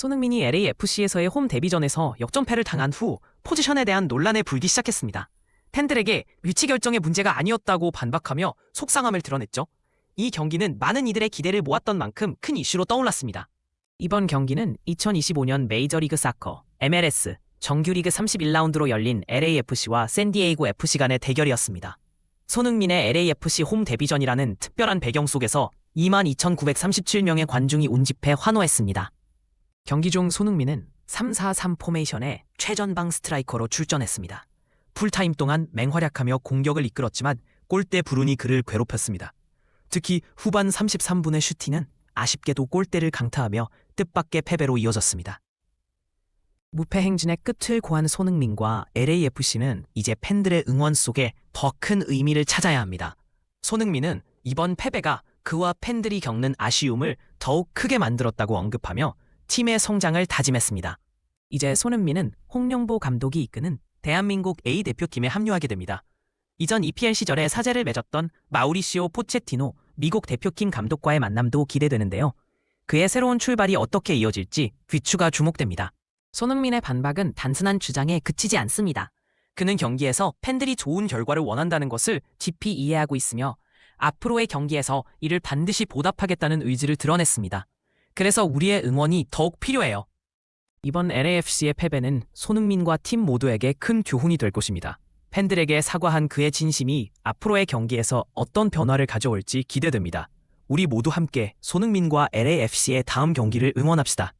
손흥민이 LAFC에서의 홈 데뷔전에서 역전패를 당한 후 포지션에 대한 논란에 불기 시작했습니다. 팬들에게 위치 결정의 문제가 아니었다고 반박하며 속상함을 드러냈죠. 이 경기는 많은 이들의 기대를 모았던 만큼 큰 이슈로 떠올랐습니다. 이번 경기는 2025년 메이저리그 사커 MLS 정규리그 31라운드로 열린 LAFC와 샌디에이고 FC 간의 대결이었습니다. 손흥민의 LAFC 홈 데뷔전이라는 특별한 배경 속에서 22,937명의 관중이 운집해 환호했습니다. 경기 중 손흥민은 3-4-3 포메이션의 최전방 스트라이커로 출전했습니다. 풀타임 동안 맹활약하며 공격을 이끌었지만 골대 불운이 그를 괴롭혔습니다. 특히 후반 33분의 슈팅은 아쉽게도 골대를 강타하며 뜻밖의 패배로 이어졌습니다. 무패 행진의 끝을 고한 손흥민과 LAFC는 이제 팬들의 응원 속에 더 큰 의미를 찾아야 합니다. 손흥민은 이번 패배가 그와 팬들이 겪는 아쉬움을 더욱 크게 만들었다고 언급하며 팀의 성장을 다짐했습니다. 이제 손흥민은 홍명보 감독이 이끄는 대한민국 A 대표팀에 합류하게 됩니다. 이전 EPL 시절에 사제를 맺었던 마우리시오 포체티노 미국 대표팀 감독과의 만남도 기대되는데요. 그의 새로운 출발이 어떻게 이어질지 귀추가 주목됩니다. 손흥민의 반박은 단순한 주장에 그치지 않습니다. 그는 경기에서 팬들이 좋은 결과를 원한다는 것을 깊이 이해하고 있으며 앞으로의 경기에서 이를 반드시 보답하겠다는 의지를 드러냈습니다. 그래서 우리의 응원이 더욱 필요해요. 이번 LAFC의 패배는 손흥민과 팀 모두에게 큰 교훈이 될 것입니다. 팬들에게 사과한 그의 진심이 앞으로의 경기에서 어떤 변화를 가져올지 기대됩니다. 우리 모두 함께 손흥민과 LAFC의 다음 경기를 응원합시다.